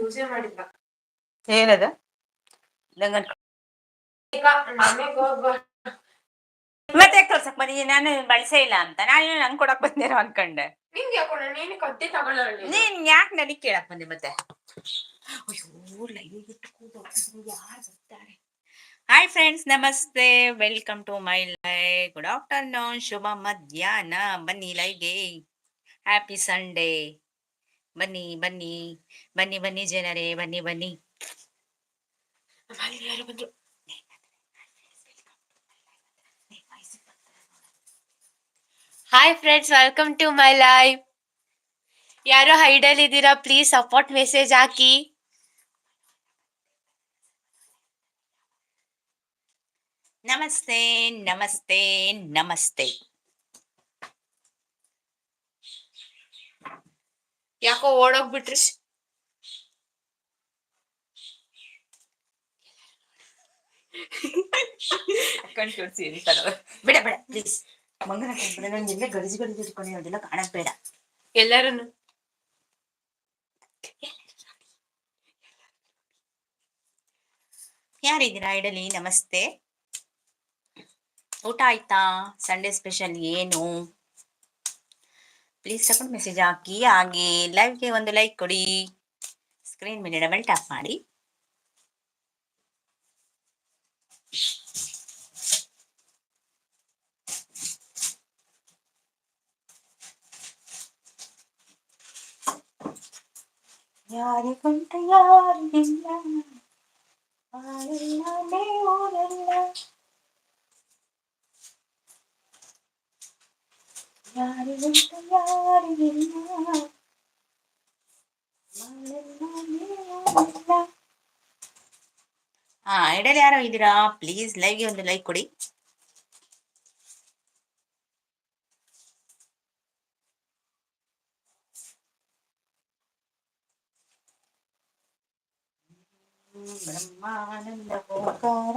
ಯೂಸೇ ಮಾಡಿದ್ರ ಏನದ? ಮತ್ತೆ ಕಳ್ಸಕ್ ಬಂದಿದ್ದೀನಿ ನಾನು ಬಳಸೇ ಇಲ್ಲ ಅಂತ. ನಾನು ನನ್ ಕೊಡಕ್ ಬಂದಿರೋ ಅನ್ಕೊಂಡೆ. ನಿಂಗೆ ನೀನು ಕತ್ತಿ ತಗೊಳ್ಳ ನೀನ್ ಯಾಕೆ ನನಗ್ ಕೇಳಕ್ ಬಂದಿ ಮತ್ತೆ? ಅಯ್ಯೋ ಲೈವ್ ಯಾರು ಬರ್ತಾರೆ? ಹಾಯ್ ಫ್ರೆಂಡ್ಸ್ ನಮಸ್ತೆ. Welcome to my live good afternoon ಶುಭ ಮಧ್ಯಾಹ್ನ. ಬನ್ನಿ ಲೈವ್ಗೆ ಹ್ಯಾಪಿ ಸಂಡೇ ಬನ್ನಿ ಬನ್ನಿ ಬನ್ನಿ ಬನ್ನಿ ಜನರೇ ಬನ್ನಿ ಬನ್ನಿ ಅಲ್ಲಿ ಯಾರು ಬಂದ್ರು hi friends welcome to my live ಯಾರೋ ಹೈಡಲ್ ಇದ್ದೀರಾ ಪ್ಲೀಸ್ ಸಪೋರ್ಟ್ ಮೆಸೇಜ್ ಹಾಕಿ ನಮಸ್ತೆ ನಮಸ್ತೆ ನಮಸ್ತೆ ಯಾಕೋ ಓಡೋಗ್ಬಿಟ್ರಿ. ಕಣ್ ತೋರಿಸಿ ಬೇಡ ಬೇಡ ಪ್ಲೀಸ್ ಮಂಗನ ಎಲ್ಲ ಗಡಿಜಿ ಗಡಿಜಿ ಇಟ್ಕೊಂಡು ಅದೆಲ್ಲ ಕಾಣಕ್ ಬೇಡ. ಎಲ್ಲರೂ ಯಾರಿದ್ದೀರಾ ಇಡಲಿ? ನಮಸ್ತೆ. ಊಟ ಆಯ್ತಾ? ಸಂಡೇ ಸ್ಪೆಷಲ್ ಏನು? ಪ್ಲೀಸ್ ತಗೊಂಡು ಮೆಸೇಜ್ ಹಾಕಿ ಹಾಗೆ ಲೈವ್ಗೆ ಒಂದು ಲೈಕ್ ಕೊಡಿ ಸ್ಕ್ರೀನ್ ಮೇಲೆ ಡಬಲ್ ಟ್ಯಾಪ್ ಮಾಡಿ. ಯಾರಿಗುಂಟ ಯಾರಿಗಿಲ್ಲ ಆಳಿಲ್ಲ ಊರೆಲ್ಲ ಯಾರಿಗುಂಟ ಯಾರಿಗಿಲ್ಲ ಹಾ ಇಡಲಿ ಯಾರೋ ಇದ್ದೀರಾ ಪ್ಲೀಸ್ ಲೈವ್ಗೆ ಒಂದು ಲೈಕ್ ಕೊಡಿ ಬ್ರಹ್ಮಾನಂದ ಓಂಕಾರ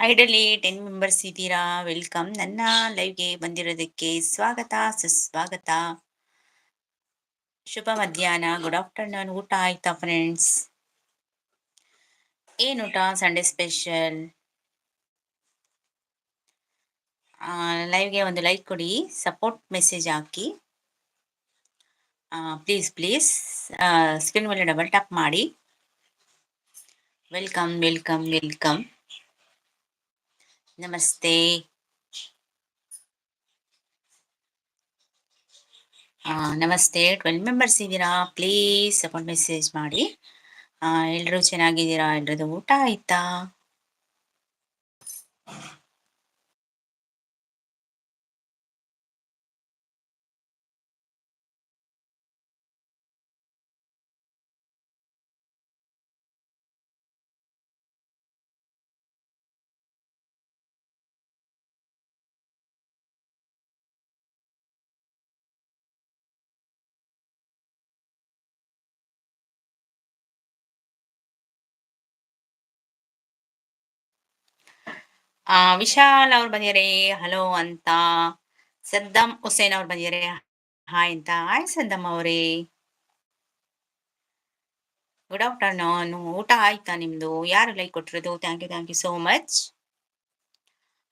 ಐಡಲಿ ಟೆನ್ ಮೆಂಬರ್ಸ್ ಇದ್ದೀರಾ? ವೆಲ್ಕಮ್. ನನ್ನ ಲೈವ್ಗೆ ಬಂದಿರೋದಕ್ಕೆ ಸ್ವಾಗತ, ಸುಸ್ವಾಗತ. ಶುಭ ಮಧ್ಯಾಹ್ನ. Good afternoon. ಊಟ ಆಯ್ತಾ, ಫ್ರೆಂಡ್ಸ್? ಏನ್ ಊಟ? Sunday special? ಲೈವ್ಗೆ ಒಂದು ಲೈಕ್ ಕೊಡಿ ಸಪೋರ್ಟ್ ಮೆಸೇಜ್ ಹಾಕಿ. ಪ್ಲೀಸ್ ಪ್ಲೀಸ್ ಸ್ಕ್ರೀನ್ ಮೇಲೆ ಡಬಲ್ ಟ್ಯಾಪ್ ಮಾಡಿ. ವೆಲ್ಕಮ್ ವೆಲ್ಕಮ್ ವೆಲ್ಕಮ್ ನಮಸ್ತೆ ನಮಸ್ತೆ ಟ್ವೆಲ್ ಮೆಂಬರ್ಸ್ ಇದ್ದೀರಾ ಪ್ಲೀಸ್ ಸಪೋರ್ಟ್ ಮೆಸೇಜ್ ಮಾಡಿ. ಎಲ್ಲರೂ ಚೆನ್ನಾಗಿದ್ದೀರಾ? ಎಲ್ರದ್ದು ಊಟ ಆಯ್ತಾ? ಆ, ವಿಶಾಲ್ ಅವ್ರು ಬಂದಿದಾರೆ ಹಲೋ ಅಂತ. ಸದ್ದಮ್ ಹುಸೇನ್ ಅವ್ರು ಬಂದಿದಾರೆ ಹಾಯ್ ಅಂತ. ಹಾಯ್ ಸದ್ದಮ್ ಅವರೇ. ಗುಡ್ ಆಫ್ಟರ್ನೂನ್ ಊಟ ಆಯ್ತಾ ನಿಮ್ದು? ಯಾರು ಲೈಕ್ ಕೊಟ್ಟಿರೋದು? Thank you thank you so much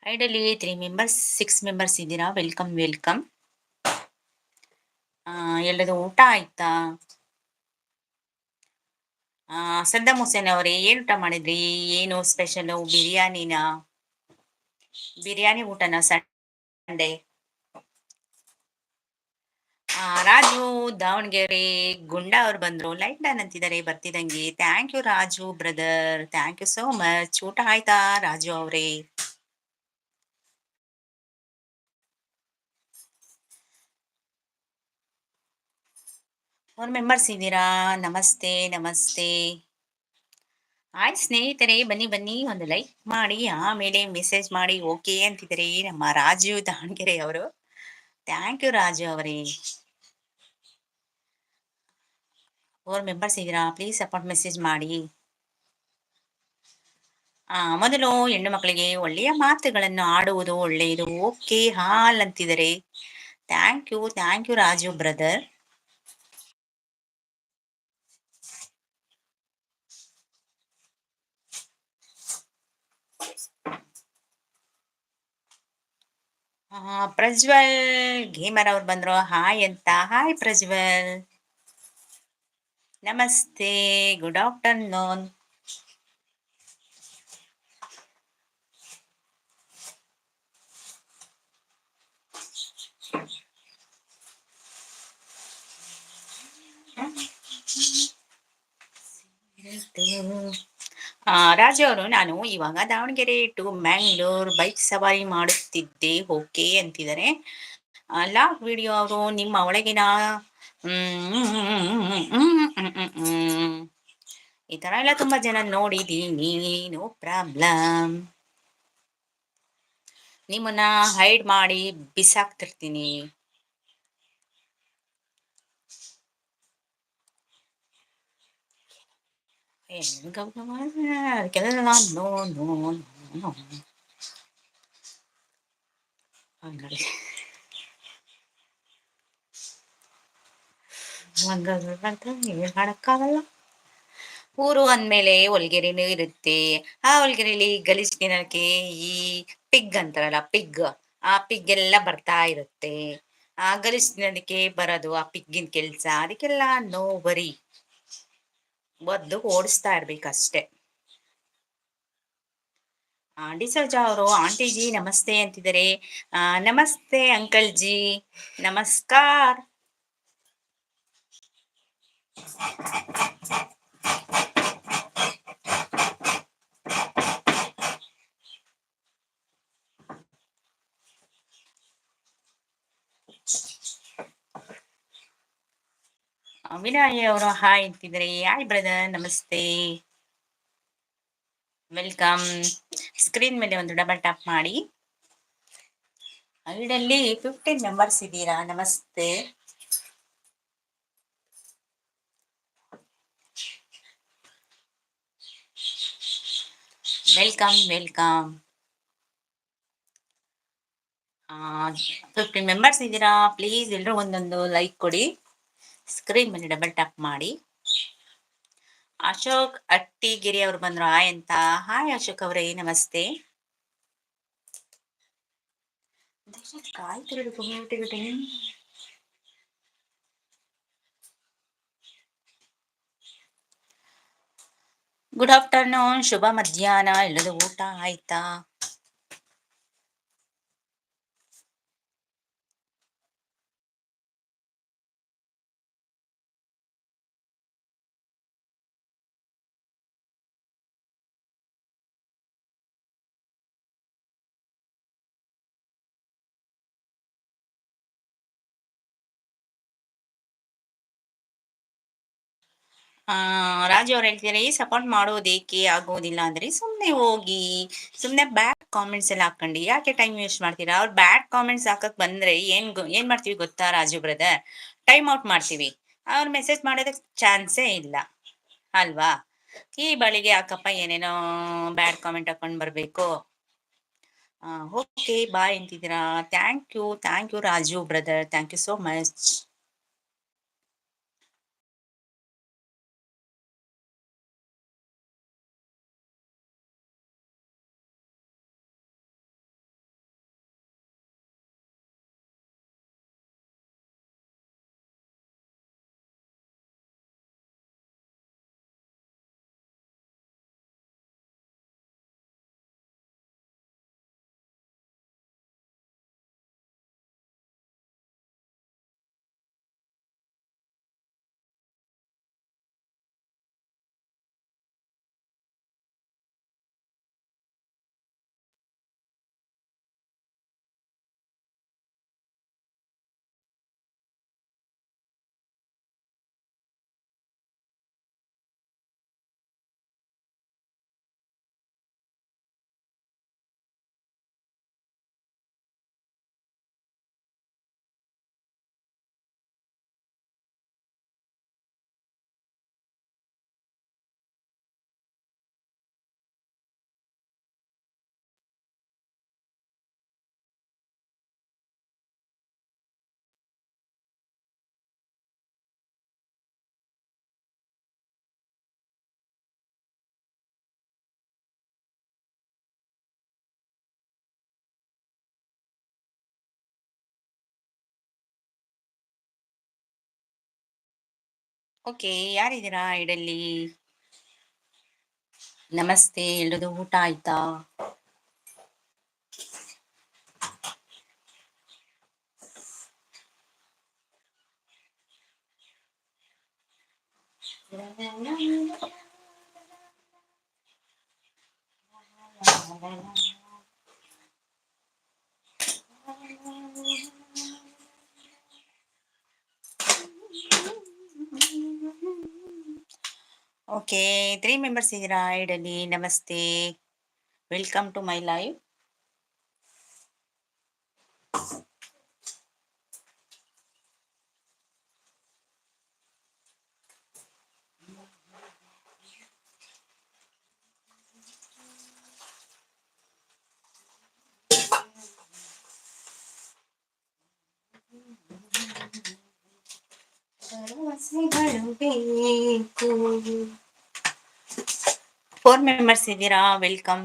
ಐಡಲಿ three members six members ಇದ್ದೀರಾ? ವೆಲ್ಕಮ್ ವೆಲ್ಕಮ್ ಎಲ್ಲದು ಊಟ ಆಯ್ತಾ? ಸದ್ದಮ್ ಸದ್ದಾಂ ಹುಸೇನ್ ಅವರೇ, ಏನ್ ಊಟ ಮಾಡಿದ್ರಿ? ಏನು ಸ್ಪೆಷಲ್ ಬಿರಿಯಾನಿನ? ಬಿರಿಯಾನಿ ಊಟನ ಸಂಡೆ ರಾಜು, ದಾವಣಗೆರೆ ಗುಂಡ ಅವ್ರು ಬಂದ್ರು. ಲೈಟ್ ಡನ್ ಅಂತಿದ್ದಾರೆ, ಬರ್ತಿದಂಗೆ. Thank you Raju brother thank you so much ಊಟ ಆಯ್ತಾ, ರಾಜು ಅವರೇ? ಅವ್ರ ಮೆಂಬರ್ಸ್ ಇದ್ದೀರಾ? ನಮಸ್ತೆ ನಮಸ್ತೆ. ಆಯ್ ಸ್ನೇಹಿತರೆ, ಬನ್ನಿ ಬನ್ನಿ ಒಂದು ಲೈಕ್ ಮಾಡಿ, ಆಮೇಲೆ ಮೆಸೇಜ್ ಮಾಡಿ ಓಕೆ ಅಂತಿದ್ದಾರೆ ನಮ್ಮ ರಾಜು ದಾವಣಗೆರೆ ಅವರು. ಥ್ಯಾಂಕ್ ಯು ರಾಜು ಅವರೇ. ಫೋರ್ ಮೆಂಬರ್ಸ್ ಇದ್ದೀರಾ ಪ್ಲೀಸ್ ಸಪೋರ್ಟ್ ಮೆಸೇಜ್ ಮಾಡಿ. ಆ, ಮೊದಲು ಹೆಣ್ಣು ಮಕ್ಕಳಿಗೆ ಒಳ್ಳೆಯ ಮಾತುಗಳನ್ನು ಆಡುವುದು ಒಳ್ಳೆಯದು. ಓಕೆ ಹಾಲ್ ಅಂತಿದ್ದಾರೆ. Thank you thank you Raju brother Prajwal gamer ಅವ್ರು ಬಂದ್ರು. ಹಾಯ್ ಅಂತ. ಹಾಯ್ ಪ್ರಜ್ವಲ್. ನಮಸ್ತೆ. ಗುಡ್ ಆಫ್ಟರ್ನೂನ್ ಆ, ರಾಜ ಅವರು ನಾನು ಇವಾಗ ದಾವಣಗೆರೆ ಟು ಮ್ಯಾಂಗ್ಳೂರ್ ಬೈಕ್ ಸವಾರಿ ಮಾಡುತ್ತಿದ್ದೆ ಓಕೆ ಅಂತಿದ್ದಾರೆ. ಲಾಕ್ ವಿಡಿಯೋ ಅವರು ನಿಮ್ಮ ಒಳಗಿನ ಈ ತರ ಎಲ್ಲ ತುಂಬಾ ಜನ ನೋಡಿದೀನಿ ನೋ ಪ್ರಾಬ್ಲಮ್. ನಿಮ್ಮನ್ನ ಹೈಡ್ ಮಾಡಿ ಬಿಸಾಕ್ತಿರ್ತೀನಿ. ಅದಕ್ಕೆಲ್ಲ ನೋ ನೋ ನೋ ಹಂಗಾಗಿ ಮಾಡಕ್ಕಾಗಲ್ಲ ಊರು ಅಂದ್ಮೇಲೆ ಹೊಲ್ಗೆರೆನೂ ಇರುತ್ತೆ ಆ ಹೊಲ್ಗೆರೆಲಿ ಗಲೀಜ್ ತಿನ್ನಕ್ಕೆ ಈ ಪಿಗ್ ಅಂತಾರಲ್ಲ ಪಿಗ್ ಆ ಪಿಗ್ ಎಲ್ಲ ಬರ್ತಾ ಇರುತ್ತೆ. ಆ ಗಲೀಜ್ ತಿನ್ನೋದಕ್ಕೆ ಬರೋದು ಆ ಪಿಗ್ಗಿನ ಕೆಲ್ಸ. ಅದಕ್ಕೆಲ್ಲ ನೋ ಬರಿ ಒದ್ದು ಓಡಿಸ್ತಾ ಇರ್ಬೇಕಷ್ಟೆ ಆಂಟಿ ಡಿಸೋಜಾ ಅವರು ಆಂಟಿ ಜಿ ನಮಸ್ತೆ ಅಂತಿದ್ದಾರೆ. ನಮಸ್ತೆ ಅಂಕಲ್ ಜಿ ನಮಸ್ಕಾರ. ವಿನಯ್ ಅವರು ಹಾಯ್ ಅಂತಿದ್ರೆ ಹಾಯ್ ಬ್ರದರ್ ನಮಸ್ತೆ. ವೆಲ್ಕಮ್ ಸ್ಕ್ರೀನ್ ಮೇಲೆ ಒಂದು ಡಬಲ್ ಟ್ಯಾಪ್ ಮಾಡಿ. ಐಡಲ್ಲಿ ಫಿಫ್ಟೀನ್ ಮೆಂಬರ್ಸ್ ಇದ್ದೀರಾ? ನಮಸ್ತೆ. ವೆಲ್ಕಮ್ ವೆಲ್ಕಮ್ ಫಿಫ್ಟೀನ್ ಮೆಂಬರ್ಸ್ ಇದ್ದೀರಾ? ಪ್ಲೀಸ್ ಎಲ್ಲರೂ ಒಂದೊಂದು ಲೈಕ್ ಕೊಡಿ. ಸ್ಕ್ರೀನ್ ಮೇಲೆ ಡಬಲ್ ಟ್ಯಾಪ್ ಮಾಡಿ. ಅಶೋಕ್ ಅಟ್ಟಿಗಿರಿ ಅವ್ರು ಬಂದ್ರು. ಹಾಯ್ ಅಂತ. ಹಾಯ್ ಅಶೋಕ್ ಅವರೇ, ನಮಸ್ತೆ. ಗುಡ್ ಆಫ್ಟರ್ನೂನ್ ಶುಭ ಮಧ್ಯಾಹ್ನ. ಎಲ್ಲದು ಊಟ ಆಯ್ತಾ? ಆ, ರಾಜು ಅವ್ರು ಹೇಳ್ತಿದ್ದಾರೆ ಸಪೋರ್ಟ್ ಮಾಡೋದೇಕೆ ಆಗೋದಿಲ್ಲ ಅಂದ್ರೆ ಸುಮ್ನೆ ಹೋಗಿ, ಸುಮ್ನೆ ಬ್ಯಾಡ್ ಕಾಮೆಂಟ್ಸ್ ಎಲ್ಲ ಹಾಕೊಂಡು ಯಾಕೆ ಟೈಮ್ ವೇಸ್ಟ್ ಮಾಡ್ತೀರಾ? ಅವ್ರು ಬ್ಯಾಡ್ ಕಾಮೆಂಟ್ಸ್ ಹಾಕಕ್ ಬಂದ್ರೆ ಏನ್ ಏನ್ ಮಾಡ್ತೀವಿ ಗೊತ್ತಾ ರಾಜು ಬ್ರದರ್ ಟೈಮ್ ಔಟ್ ಮಾಡ್ತೀವಿ. ಅವ್ರು ಮೆಸೇಜ್ ಮಾಡೋದಕ್ಕೆ ಚಾನ್ಸೇ ಇಲ್ಲ. ಅಲ್ವಾ? ಈ ಬಳಿಗೆ ಯಾಕಪ್ಪ ಏನೇನೋ ಬ್ಯಾಡ್ ಕಾಮೆಂಟ್ ಹಾಕೊಂಡ್ ಬರ್ಬೇಕು. Okay bye ಅಂತಿದ್ದೀರಾ. Thank you thank you Raju brother thank you so much okay ಯಾರಿದ್ದೀರಾ ಇಡಲ್ಲಿ ನಮಸ್ತೆ ಎಲ್ಲದು ಊಟ ಆಯ್ತಾ? ಓಕೆ ತ್ರೀ ಮೆಂಬರ್ಸ್ ಇದ್ದೀರಾ ಐಡಲ್ಲಿ ನಮಸ್ತೆ ವೆಲ್ಕಮ್ ಟು ಮೈ ಲೈವ್ ಭರವಸೆಗಳು ಬೇಕು ಫೋರ್ ಮೆಂಬರ್ಸ್ ಇದ್ದೀರಾ ವೆಲ್ಕಮ್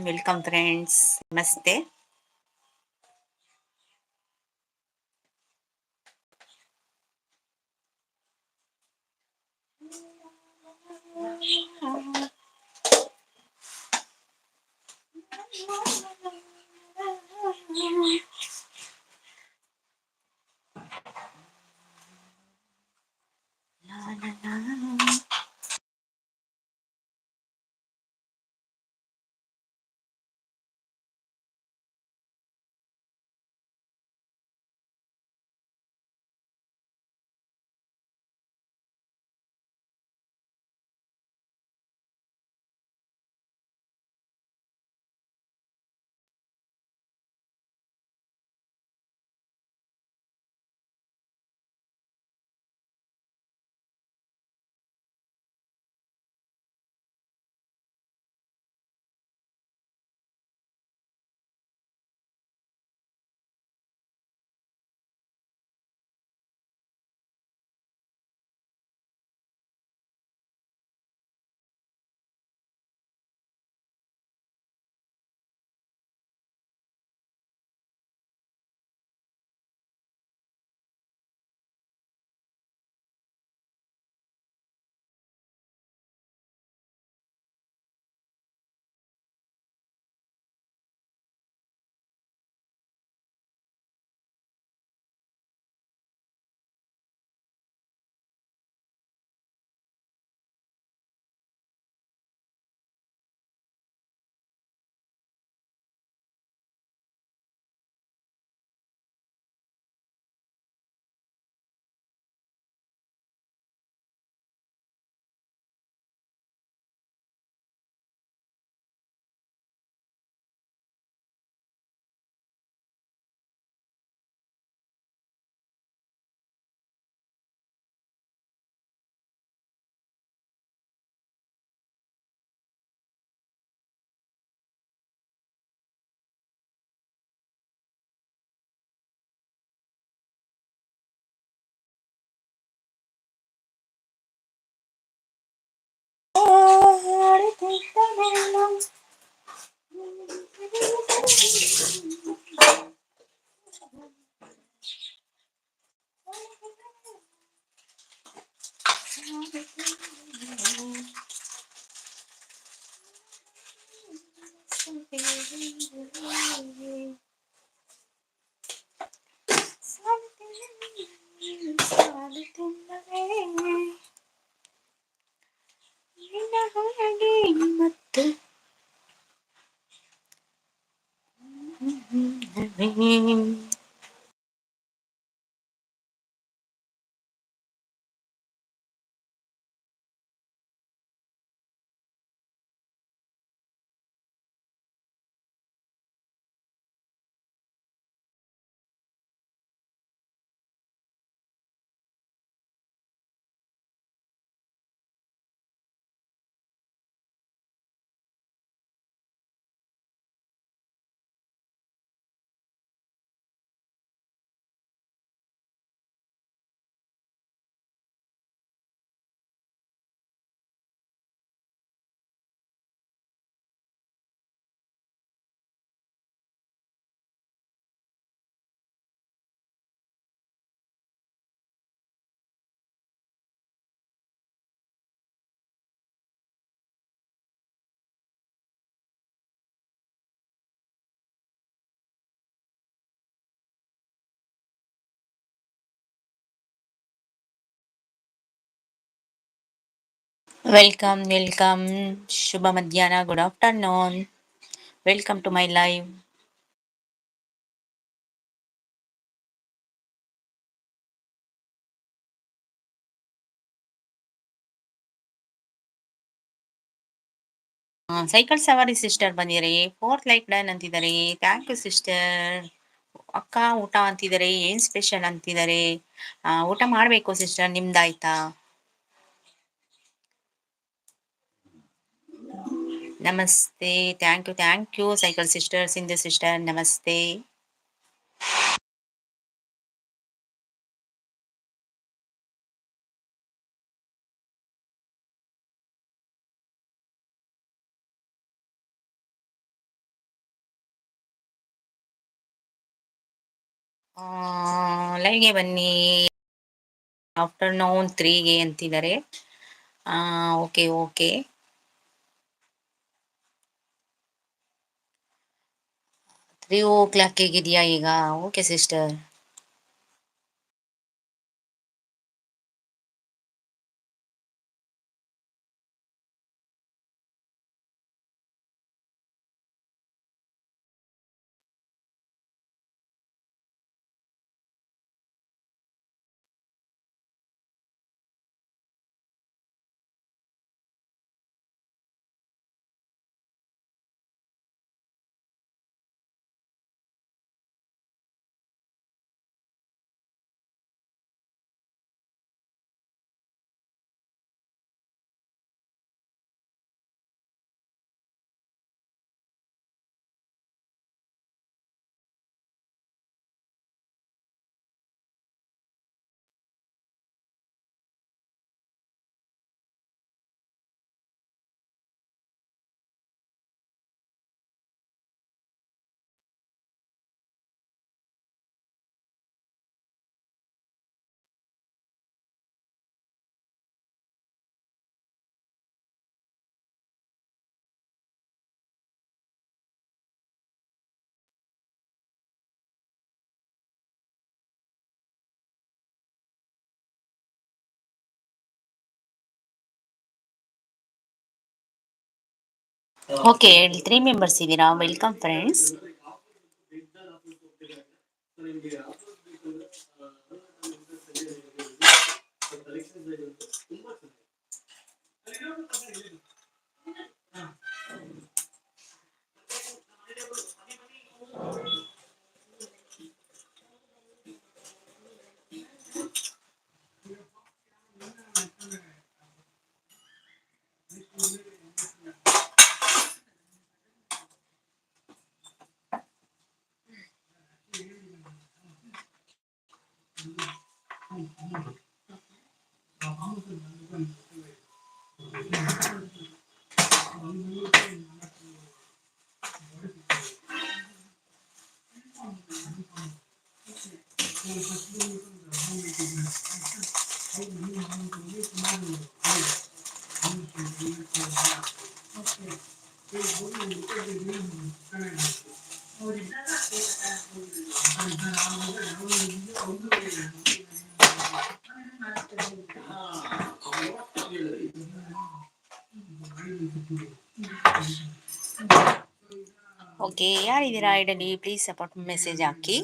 すいません。ವೆಲ್ಕಮ್ ವೆಲ್ಕಮ್ ಶುಭ ಮಧ್ಯಾಹ್ನ good afternoon welcome to my live cycle ಸವಾರಿ ಸಿಸ್ಟರ್ ಬಂದಿದ್ದಾರೆ ಫೋರ್ತ್ ಲೈಕ್ ಡನ್ ಅಂತಿದ್ದಾರೆ. ಥ್ಯಾಂಕ್ ಯು ಸಿಸ್ಟರ್ ಅಕ್ಕ, ಊಟ ಅಂತಿದ್ದಾರೆ. ಏನ್ ಸ್ಪೆಷಲ್ ಅಂತಿದ್ದಾರೆ? ಊಟ ಮಾಡ್ಬೇಕು ಸಿಸ್ಟರ್ ನಿಮ್ದಾಯ್ತಾ? ನಮಸ್ತೆ. Thank you thank you cycle sister Sindhu sister ನಮಸ್ತೆ. ಲೈವ್ಗೆ ಬನ್ನಿ. ಆಫ್ಟರ್ನೂನ್ ತ್ರೀಗೆ ಅಂತಿದ್ದಾರೆ. ಓಕೆ ಓಕೆ ಕ್ಲಾಕ್ ಹೇಗಿದೆಯಾ ಈಗ? Okay sister okay three members ಇದ್ದೀರಾ ವೆಲ್ಕಮ್ ಫ್ರೆಂಡ್ಸ್ ಓಕೆ ಯಾರಿದ್ದೀರಾ ಐಡಲಿ ಪ್ಲೀಸ್ ಸಪೋರ್ಟ್ ಮೆಸೇಜ್ ಹಾಕಿ